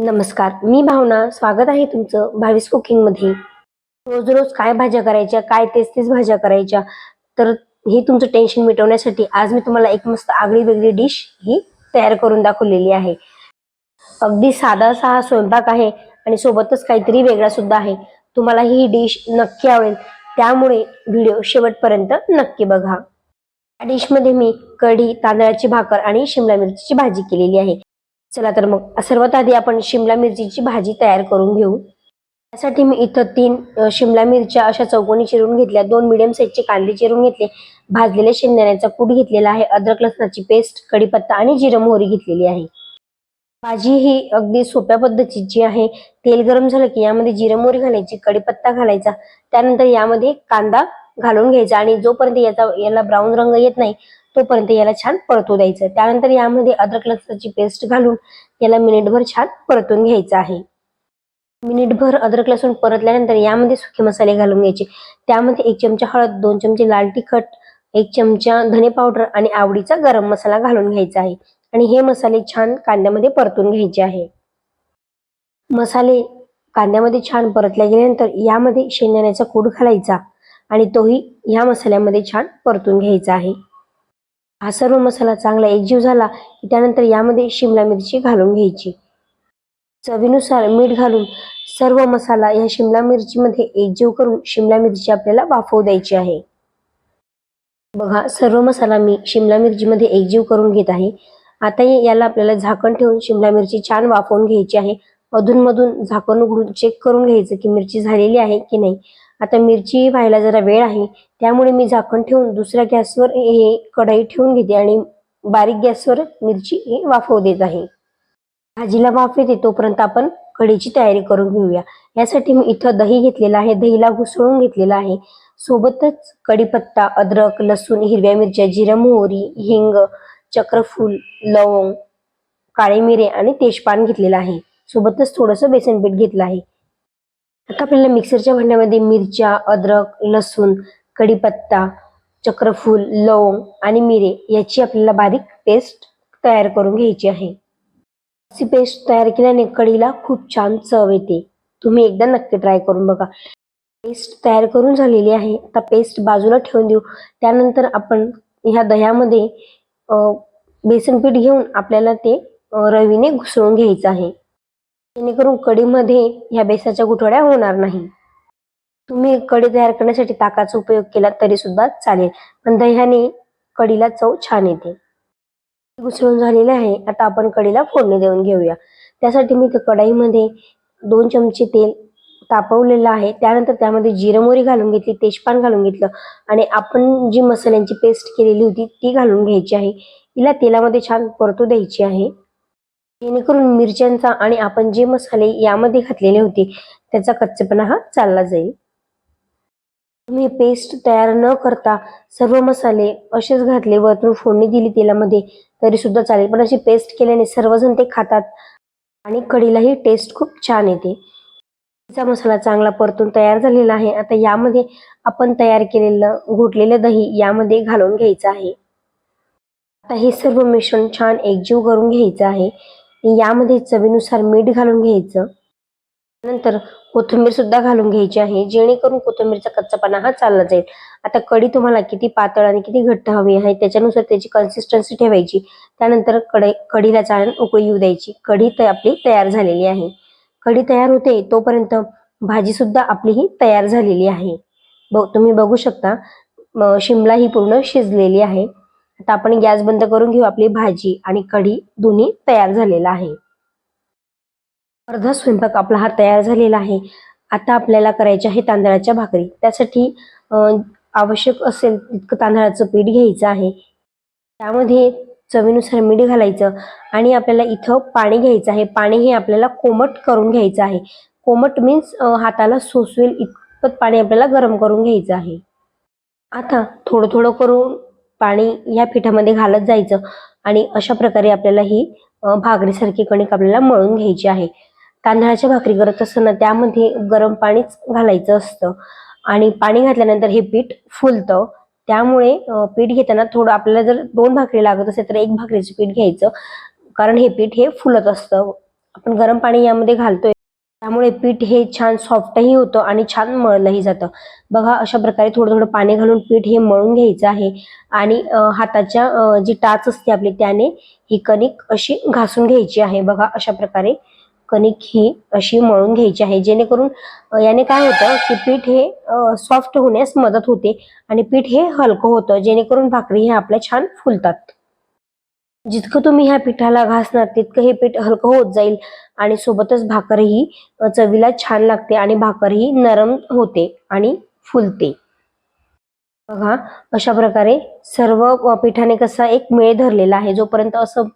नमस्कार मी भावना. स्वागत आहे तुमचं भावीस कुकिंगमध्ये रोज रोज काय भाज्या करायच्या काय तेच तेच भाज्या करायच्या तर हे तुमचं टेन्शन मिटवण्यासाठी आज मी तुम्हाला एक मस्त आगळी वेगळी डिश ही तयार करून दाखवलेली आहे. अगदी साधा असा हा स्वयंपाक आहे आणि सोबतच काहीतरी वेगळा सुद्धा आहे. तुम्हाला ही डिश नक्की आवडेल. त्यामुळे व्हिडिओ शेवटपर्यंत नक्की बघा. या डिशमध्ये मी कढी तांदळाची भाकर आणि शिमला मिरचीची भाजी केलेली आहे. चला तर मग सर्वात आधी आपण शिमला मिरचीची भाजी तयार करून घेऊ. त्यासाठी मी इथं तीन शिमला मिरच्या अशा चौकोनी चिरून घेतल्या. दोन मिडियम साईजचे कांदे चिरून घेतले. भाजलेले शेंगदाण्याचा कूट घेतलेला आहे. अद्रक लसणाची पेस्ट कढीपत्ता आणि जिरं मोहरी घेतलेली आहे. भाजी ही अगदी सोप्या पद्धतीची आहे तेल गरम झालं की यामध्ये जिरं मोहरी घालायची कढीपत्ता घालायचा. त्यानंतर यामध्ये कांदा घालून घ्यायचा आणि जोपर्यंत याचा याला ब्राऊन रंग येत नाही तोपर्यंत याला छान परतू द्यायचं. त्यानंतर यामध्ये अद्रक लसणाची पेस्ट घालून याला मिनिटभर छान परतून घ्यायचं आहे. मिनिटभर अद्रक लसूण परतल्यानंतर यामध्ये सुके मसाले घालून घ्यायचे. त्यामध्ये एक चमचा हळद दोन चमचे लाल तिखट एक चमचा धने पावडर आणि आवडीचा गरम मसाला घालून घ्यायचा आहे. आणि हे मसाले छान कांद्यामध्ये परतून घ्यायचे आहे. मसाले कांद्यामध्ये छान परतल्या गेल्यानंतर यामध्ये शेंगदाण्याचा कूट घालायचा आणि तोही या मसाल्यामध्ये छान परतून घ्यायचा आहे. हा सर्व मसाला चांगला एकजीव झाला की त्यानंतर यामध्ये शिमला मिरची घालून घ्यायची. चवीनुसार मीठ घालून सर्व मसाला या शिमला मिरचीमध्ये एकजीव करून शिमला मिरची आपल्याला वाफवू द्यायची आहे. बघा सर्व मसाला मी शिमला मिरचीमध्ये एकजीव करून घेत आहे. आता याला आपल्याला झाकण ठेवून शिमला मिरची छान वाफवून घ्यायची आहे. अधूनमधून झाकण उघडून चेक करून घ्यायचं की मिरची झालेली आहे की नाही. आता मिरची व्हायला जरा वेळ आहे त्यामुळे मी झाकण ठेवून दुसऱ्या गॅसवर हे कढई ठेवून घेते आणि बारीक गॅसवर मिरची ही वाफवू देत आहे. भाजीला वाफ येते तोपर्यंत आपण कढीची तयारी करून घेऊया. यासाठी मी इथं दही घेतलेलं आहे दहीला घुसळून घेतलेलं आहे. सोबतच कढीपत्ता अद्रक लसूण हिरव्या मिरच्या जिरं मोहरी हिंग चक्रफूल लवंग काळे मिरे आणि तेजपान घेतलेलं आहे. सोबतच थोडंसं बेसन पीठ घेतलं आहे. आता आपल्याला मिक्सरच्या भांड्यामध्ये मिरच्या अद्रक लसूण कढीपत्ता चक्रफूल लवंग आणि मिरे याची आपल्याला बारीक पेस्ट तयार करून घ्यायची आहे. अशी पेस्ट तयार केल्याने कढीला खूप छान चव येते. तुम्ही एकदा नक्की ट्राय करून बघा. पेस्ट तयार करून झालेली आहे. आता पेस्ट बाजूला ठेवून देऊ. त्यानंतर आपण ह्या दह्यामध्ये बेसन पीठ घेऊन आपल्याला ते रवीने घुसळून घ्यायचं आहे. जेणेकरून कढीमध्ये ह्या बेसाच्या गुठळ्या होणार नाही. तुम्ही कढी तयार करण्यासाठी ताकाचा उपयोग केला तरी सुद्धा चालेल. पण दह्याने कढीला चव छान येते. घुसळून झालेलं आहे. आता आपण कढीला फोडणी देऊन घेऊया. त्यासाठी मी इथं दोन चमचे तेल तापवलेलं आहे. त्यानंतर त्यामध्ये जिरं मोरी घालून घेतली तेजपान घालून घेतलं आणि आपण जी मसाल्यांची पेस्ट केलेली होती ती घालून घ्यायची आहे. तिला तेलामध्ये छान परतू द्यायची आहे. जेणेकरून मिरच्यांचा आणि आपण जे मसाले यामध्ये घातलेले होते त्याचा कच्चेपणा हा चालला जाईल. तुम्ही पेस्ट तयार न करता सर्व मसाले असेच घातले वरतून फोडणी दिली तेलामध्ये तरी सुद्धा चालेल. पण अशी पेस्ट केल्याने सर्वजण ते खातात आणि कढीलाही टेस्ट खूप छान येते. तिचा मसाला चांगला परतून तयार झालेला आहे. आता यामध्ये आपण तयार केलेलं घोटलेलं दही यामध्ये घालून घ्यायचं आहे. आता हे सर्व मिश्रण छान एकजीव करून घ्यायचं आहे. यामध्ये चवीनुसार मीठ घालून घ्यायचं. नंतर कोथिंबीर सुद्धा घालून घ्यायची आहे जेणेकरून कोथिंबीरचा कच्चापणा हा चालला जाईल. आता कढी तुम्हाला किती पातळ आणि किती घट्ट हवी आहे त्याच्यानुसार त्याची कन्सिस्टन्सी ठेवायची. त्यानंतर कढई कढीला चाळण उकळी येऊ द्यायची. कढी तर आपली तयार झालेली आहे. कढी तयार होते तोपर्यंत भाजी सुद्धा आपली ही तयार झालेली आहे. ब तुम्ही बघू शकता शिमला ही पूर्ण शिजलेली आहे. आता आपण गॅस बंद करून घेऊ आपली भाजी आणि कढी दोन्ही तयार झालेला आहे. अर्धा स्वयंपाक आपला हा तयार झालेला आहे. आता आपल्याला करायचे आहे तांदळाच्या भाकरी. त्यासाठी आवश्यक असेल तितकं तांदळाचं पीठ घ्यायचं आहे. त्यामध्ये चवीनुसार मीठ घालायचं आणि आपल्याला इथं पाणी घ्यायचं आहे. पाणी हे आपल्याला कोमट करून घ्यायचं आहे. कोमट मीन्स हाताला सोसवेल इतपत पाणी आपल्याला गरम करून घ्यायचं आहे. आता थोडं थोडं करून पाणी या पिठामध्ये घालत जायचं. आणि अशा प्रकारे आपल्याला ही भाकरीसारखी कणिक आपल्याला मळून घ्यायची आहे. तांदळाची भाकरी करत असताना त्यामध्ये गरम पाणीच घालायचं असतं. आणि पाणी घातल्यानंतर हे पीठ फुलतं. त्यामुळे पीठ घेताना थोडं आपल्याला जर दोन भाकरी लागत असेल तर एक भाकरीचं पीठ घ्यायचं. कारण हे पीठ हे फुलत असतं. आपण गरम पाणी यामध्ये घालतोय. त्यामुळे पीठ हे छान सॉफ्टही होतं आणि छान मळलंही जातं. बघा अशा प्रकारे थोडं थोडं पाणी घालून पीठ हे मळून घ्यायचं आहे आणि हाताच्या जी टाच असते आपली त्याने ही कणिक अशी घासून घ्यायची आहे. बघा अशा प्रकारे कणिक ही अशी मळून घ्यायची आहे. जेणेकरून याने काय होतं की पीठ हे सॉफ्ट होण्यास मदत होते आणि पीठ हे हलकं होतं. जेणेकरून भाकरी हे आपल्या छान फुलतात. जितकं तुम्ही ह्या पिठाला घासणार तितकं हे पीठ हलकं होत जाईल आणि सोबतच भाकरही चवीला छान लागते आणि भाकरही नरम होते आणि फुलते. बघा अशा प्रकारे सर्व पिठाने कसा एक मेळ धरलेला आहे जोपर्यंत असं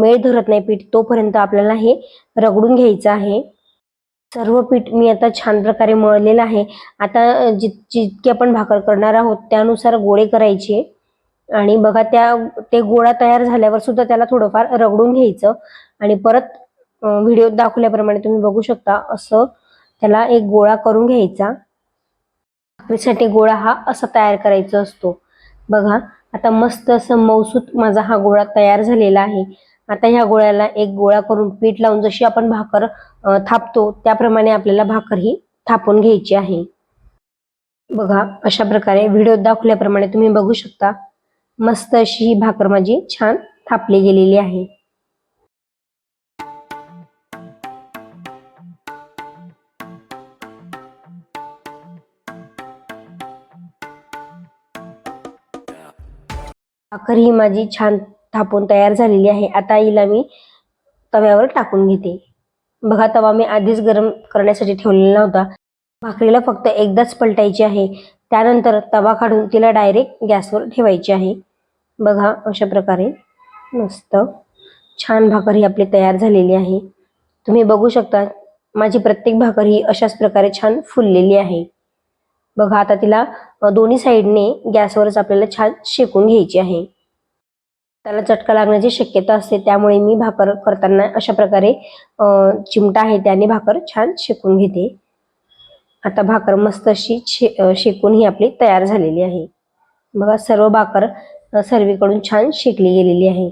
मेळ धरत नाही पीठ तोपर्यंत आपल्याला हे रगडून घ्यायचं आहे. सर्व पीठ मी आता छान प्रकारे मळलेलं आहे. आता जित जितकी आपण भाकर करणार आहोत त्यानुसार गोळे करायचे. आणि बघा त्या ते गोळा तयार झाल्यावर सुद्धा त्याला थोडंफार रगडून घ्यायचं. आणि परत व्हिडिओ दाखवल्याप्रमाणे तुम्ही बघू शकता असं त्याला एक गोळा करून घ्यायचा. भाकरीसाठी गोळा हा असा तयार करायचा असतो. बघा आता मस्त असं मौसूत माझा हा गोळा तयार झालेला आहे. आता ह्या गोळ्याला एक गोळा करून पीठ लावून जशी आपण भाकर थापतो त्याप्रमाणे आपल्याला भाकर ही थापून घ्यायची आहे. बघा अशा प्रकारे व्हिडिओ दाखवल्याप्रमाणे तुम्ही बघू शकता. मस्त अशी ही भाकर माझी छान थापली गेलेली आहे. भाकर ही माझी छान थापून तयार झालेली आहे. आता हिला मी तव्यावर टाकून घेते. बघा तवा मी आधीच गरम करण्यासाठी ठेवलेला नव्हता. भाकरीला फक्त एकदाच पलटायची आहे. त्यानंतर तवा काढून तिला डायरेक्ट गॅसवर ठेवायची आहे. बघा अशा प्रकारे मस्त छान भाकर ही आपली तयार झालेली आहे. तुम्ही बघू शकता माझी प्रत्येक भाकर ही अशाच प्रकारे छान फुललेली आहे. बघा आता तिला दोन्ही साईडने गॅसवरच आपल्याला छान शेकून घ्यायची आहे. त्याला चटका लागण्याची शक्यता असते त्यामुळे मी भाकर करताना अशा प्रकारे चिमटा आहे त्याने भाकर छान शेकून घेते. आता भाकर मस्त अशी शेकून ही आपली तयार झालेली आहे. बघा सर्व भाकर सर्वीकडून छान शेकली गेलेली आहे.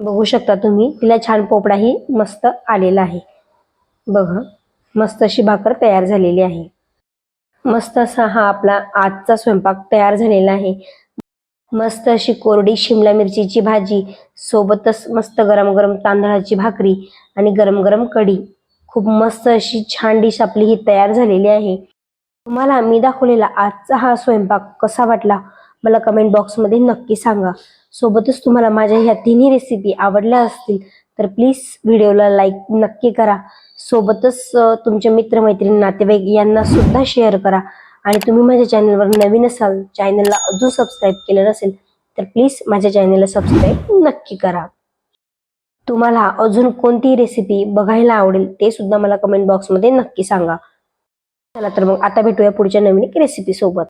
बघू शकता तुम्ही तिला छान पोपडाही मस्त आलेला आहे. बघा मस्त अशी भाकर तयार झालेली आहे. मस्त असा हा आपला आजचा स्वयंपाक तयार झालेला आहे. मस्त अशी कोरडी शिमला मिरचीची भाजी सोबतच मस्त गरम गरम तांदळाची भाकरी आणि गरम गरम कढी. खूप मस्त अशी छान डिश आपली ही तयार झालेली आहे. तुम्हाला मी दाखवलेला आजचा हा स्वयंपाक कसा वाटला मला कमेंट बॉक्समध्ये नक्की सांगा. सोबतच तुम्हाला माझ्या ह्या तिन्ही रेसिपी आवडल्या असतील तर प्लीज व्हिडिओला लाईक नक्की करा. सोबतच तुमच्या मित्रमैत्रिणी नातेवाईक यांना सुद्धा शेअर करा. आणि तुम्ही माझ्या चॅनलवर नवीन असाल चॅनलला अजून सबस्क्राईब केलं नसेल तर प्लीज माझ्या चॅनलला सबस्क्राईब नक्की करा. तुम्हाला अजून कोणती रेसिपी बघायला आवडेल ते सुद्धा मला कमेंट बॉक्समध्ये नक्की सांगा. चला तर मग आता भेटूया पुढच्या नवीन रेसिपी सोबत.